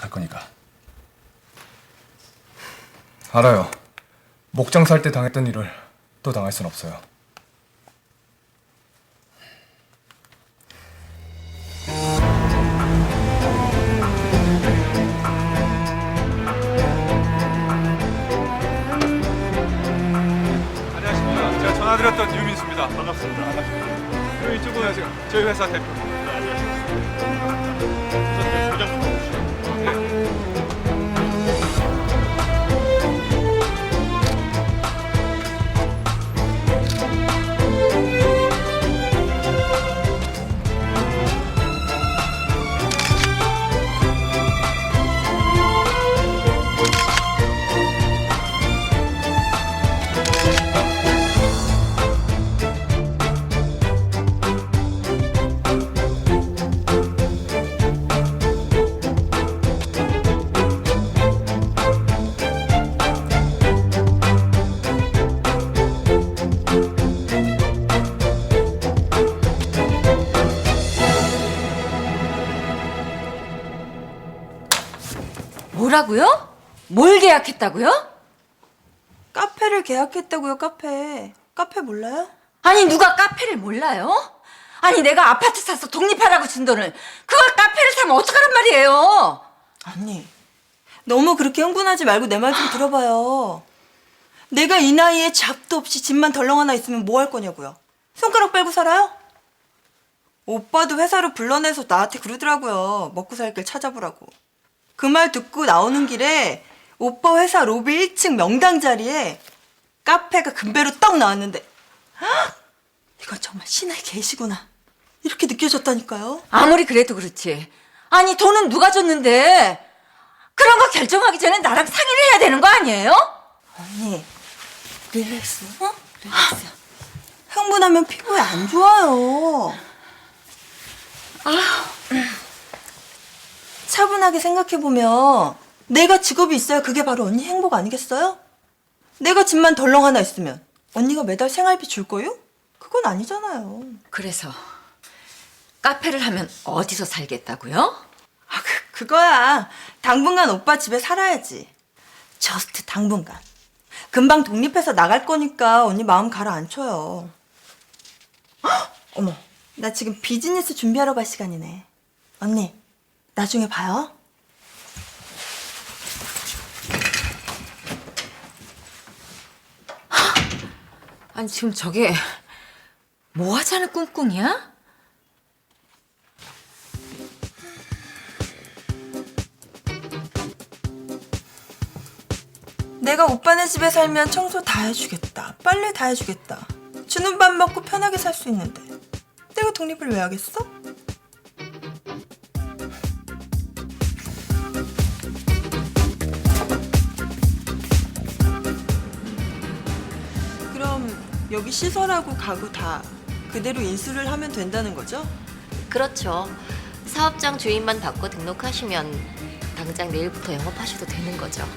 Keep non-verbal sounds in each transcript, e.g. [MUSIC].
갈 거니까. 알아요. 목장 살 때 당했던 일을 또 당할 순 없어요. 안녕하십니까. 전화드렸던 유민수입니다. 반갑습니다. 그리고 이쪽은 저희 회사 대표. 네. 뭐라고요? 뭘 계약했다고요? 카페를 계약했다고요, 카페. 카페 몰라요? 아니 누가 카페를 몰라요? 아니 내가 아파트 사서 독립하라고 준 돈을 그걸 카페를 사면 어떡하란 말이에요? 언니, 너무 그렇게 흥분하지 말고 내 말 좀 들어봐요. 내가 이 나이에 잡도 없이 집만 덜렁 하나 있으면 뭐 할 거냐고요? 손가락 빨고 살아요? 오빠도 회사로 불러내서 나한테 그러더라고요. 먹고 살 길 찾아보라고. 그 말 듣고 나오는 길에 오빠 회사 로비 1층 명당 자리에 카페가 금배로 떡 나왔는데 헉! 이건 정말 신의 계시구나. 이렇게 느껴졌다니까요. 아무리 그래도 그렇지. 아니 돈은 누가 줬는데 그런 거 결정하기 전에 나랑 상의를 해야 되는 거 아니에요? 언니, 릴렉스, 어? 릴렉스. 흥분하면 피부에 안 좋아요. 차분하게 생각해보면 내가 직업이 있어야 그게 바로 언니 행복 아니겠어요? 내가 집만 덜렁 하나 있으면 언니가 매달 생활비 줄 거요? 그건 아니잖아요. 그래서 카페를 하면 어디서 살겠다고요? 아, 그, 그거야. 당분간 오빠 집에 살아야지. 저스트 당분간. 금방 독립해서 나갈 거니까 언니 마음 가라앉혀요. 헉! 어머, 나 지금 비즈니스 준비하러 갈 시간이네. 언니, 나중에 봐요. 아니 지금 저게 뭐 하자는 꿍꿍이야? 내가 오빠네 집에 살면 청소 다 해주겠다. 빨래 다 해주겠다. 주는 밥 먹고 편하게 살 수 있는데. 내가 독립을 왜 하겠어? 여기 시설하고 가구 다 그대로 인수를 하면 된다는 거죠? 그렇죠. 사업장 주인만 받고 등록하시면 당장 내일부터 영업하셔도 되는 거죠.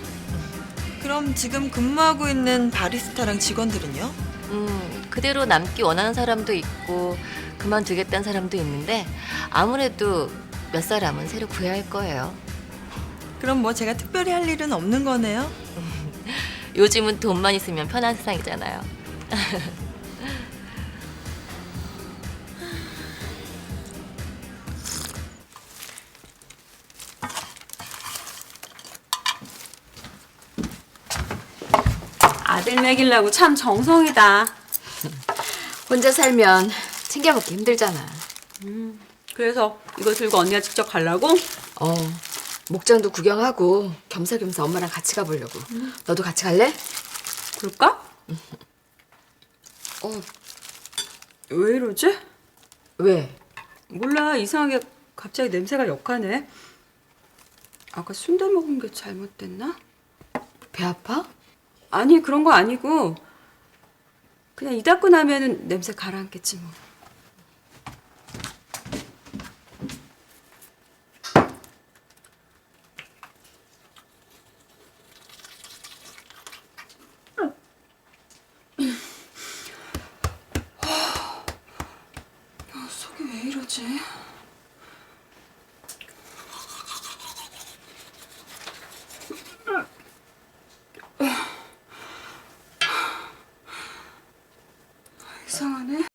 그럼 지금 근무하고 있는 바리스타랑 직원들은요? 음, 그대로 남기 원하는 사람도 있고 그만두겠다는 사람도 있는데 아무래도 몇 사람은 새로 구해야 할 거예요. 그럼 뭐 제가 특별히 할 일은 없는 거네요? [LAUGHS] 요즘은 돈만 있으면 편한 세상이잖아요. 아들 먹이려고 참 정성이다. 혼자 살면 챙겨 먹기 힘들잖아. 그래서 이거 들고 언니가 직접 가려고? 어, 목장도 구경하고 겸사겸사 엄마랑 같이 가보려고. 너도 같이 갈래? 그럴까? 어, 왜 이러지? 왜? 몰라 이상하게 갑자기 냄새가 역하네. 아까 순대 먹은 게 잘못됐나? 배 아파? 아니 그런 거 아니고 그냥 이 닦고 나면은 냄새 가라앉겠지 뭐.